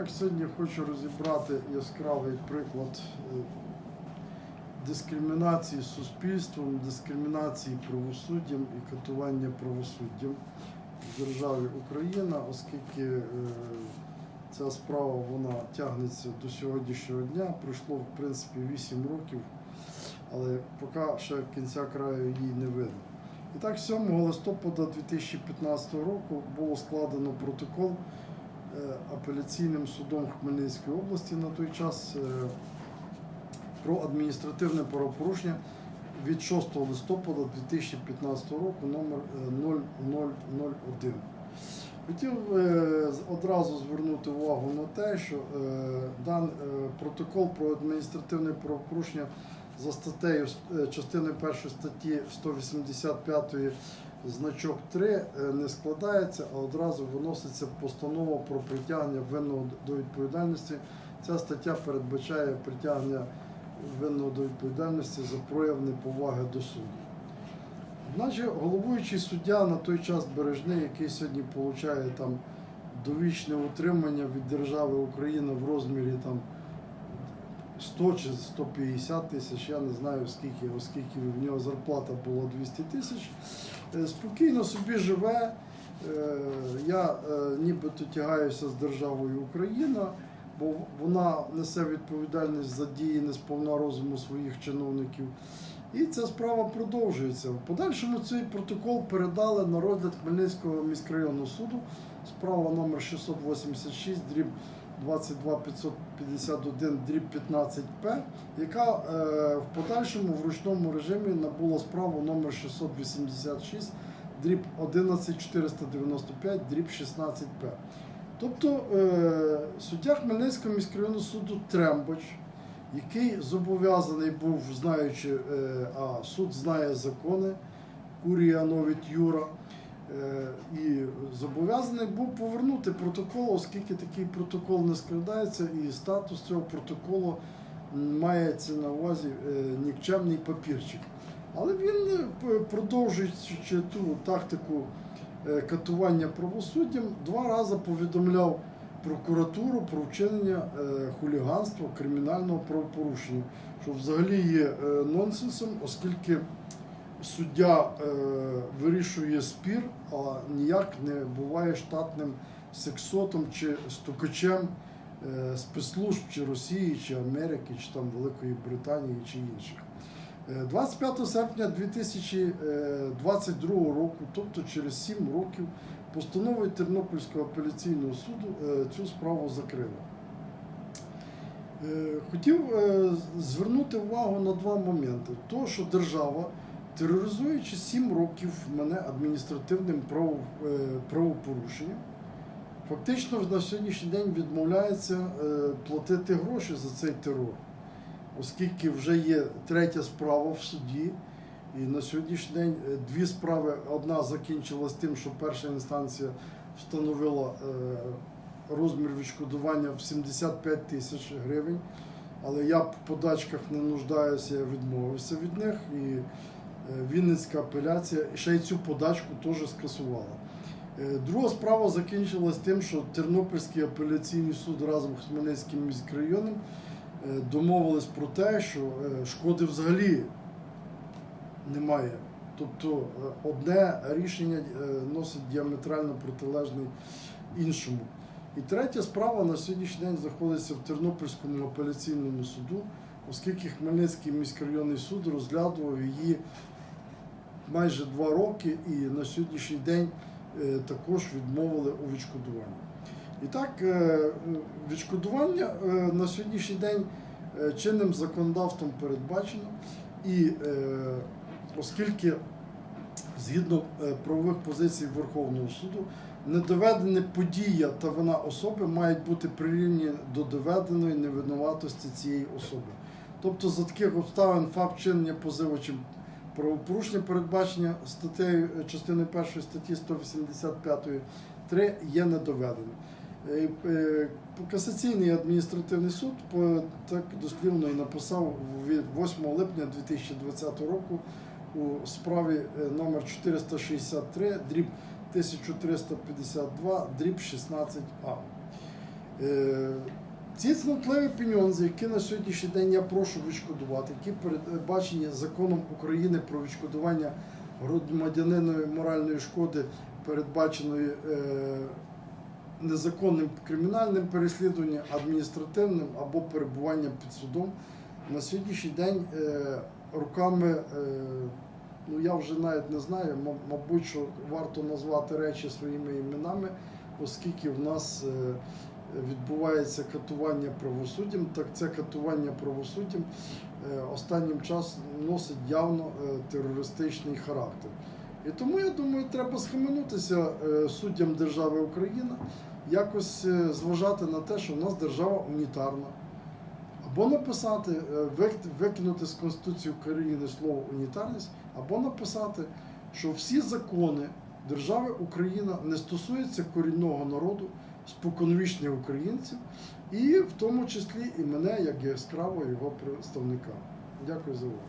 Так, сьогодні хочу розібрати яскравий приклад е, дискримінації суспільством, дискримінації правосуддям і катування правосуддям в державі Україна, оскільки е, ця справа вона тягнеться до сьогоднішнього дня. Пройшло в принципі 8 років, але поки ще кінця краю її не видно. І так, 7 листопада 2015 року було складено протокол апеляційним судом Хмельницької області на той час е, про адміністративне правопорушення від 6 листопада 2015 року номер е, 0001. Хотів е, одразу звернути увагу на те, що е, дан е, протокол про адміністративне правопорушення за статтею е, частиною першої статті 185 значок 3 е, не складається, а одразу виноситься постанова про притягнення винного до відповідальності. Ця стаття передбачає притягнення винного до відповідальності за прояв неповаги до суду. Наче головуючий суддя на той час бережний, який сьогодні отримує там довічне утримання від держави України в розмірі там 100 чи 150 тисяч, я не знаю скільки, оскільки в нього зарплата була 200 тисяч. Е, Спокійно собі живе. Е, Я е, нібито тягаюся з державою Україна, бо вона несе відповідальність за дії несповна розуму своїх чиновників. І ця справа продовжується. В подальшому цей протокол передали на розгляд Хмельницького міськрайонного суду. Справа номер 686, дріб 22551, дріб 15П, яка е, в подальшому в ручному режимі набула справу номер 686, дріб 11495, дріб 16П. Тобто е, суддя Хмельницького міськрайонного суду Трембоч, який зобов'язаний був, знаючи, е, а суд знає закони, Курія Новіт Юра, і зобов'язаний був повернути протокол, оскільки такий протокол не складається, і статус цього протоколу мається на увазі е, нікчемний папірчик. Але він, е, продовжуючи ту тактику е, катування правосуддям, два рази повідомляв прокуратуру про вчинення е, хуліганства, кримінального правопорушення, що взагалі є е, нонсенсом, оскільки суддя е, вирішує спір, а ніяк не буває штатним сексотом чи стукачем е, спецслужб чи Росії, чи Америки, чи там Великої Британії, чи інших. Е, 25 серпня 2022 року, тобто через 7 років, постановою Тернопільського апеляційного суду е, цю справу закрили. Е, Хотів е, звернути увагу на два моменти. То, що держава, тероризуючи 7 років мене адміністративним е, правопорушенням, фактично на сьогоднішній день відмовляється е, платити гроші за цей терор, оскільки вже є третя справа в суді. І на сьогоднішній день е, дві справи. Одна закінчилась тим, що перша інстанція встановила розмір відшкодування в 75 тисяч гривень. Але я в подачках не нуждаюся, я відмовився від них. І Вінницька апеляція ще й цю подачку теж скасувала. Е, Друга справа закінчилась тим, що Тернопільський апеляційний суд разом з Хмельницьким міськрайоном е, домовились про те, що е, шкоди взагалі немає. Тобто е, одне рішення е, носить діаметрально протилежний іншому. І третя справа на сьогоднішній день знаходиться в Тернопільському апеляційному суду, оскільки Хмельницький міськрайонний суд розглядував її майже два роки і на сьогоднішній день е, також відмовили у відшкодуванні. І так, е, відшкодування е, на сьогоднішній день чинним законодавством передбачено, і оскільки згідно правових позицій Верховного суду, недоведена подія та вина особи мають бути прирівняні до доведеної невинуватості цієї особи. Тобто за таких обставин факт чинення позивачем правопорушення передбачення статтею е, частиною першої статті 185 3 є недоведеним. Е, е, Касаційний адміністративний суд так дослівно і написав від 8 липня 2020 року у справі номер 463 дріб 1352 дріб 16А. Ці цнотливі пеньонзи, які на сьогоднішній день я прошу відшкодувати, які передбачені законом України про відшкодування громадянинової моральної шкоди, передбаченої е, незаконним кримінальним переслідуванням, адміністративним або перебуванням під судом, на сьогоднішній день е, руками, е, ну я вже навіть не знаю, мабуть, що варто назвати речі своїми іменами, оскільки в нас відбувається катування правосуддям, так це катування правосуддям е, останнім часом носить явно е, терористичний характер. І тому я думаю, треба схаменутися е, суддям держави Україна, якось зважати на те, що в нас держава унітарна. Або написати, викинути з Конституції України слово унітарність, або написати, що всі закони держави Україна не стосуються корінного народу, споконвічних українців, і в тому числі і мене як яскравого його представника. Дякую за увагу.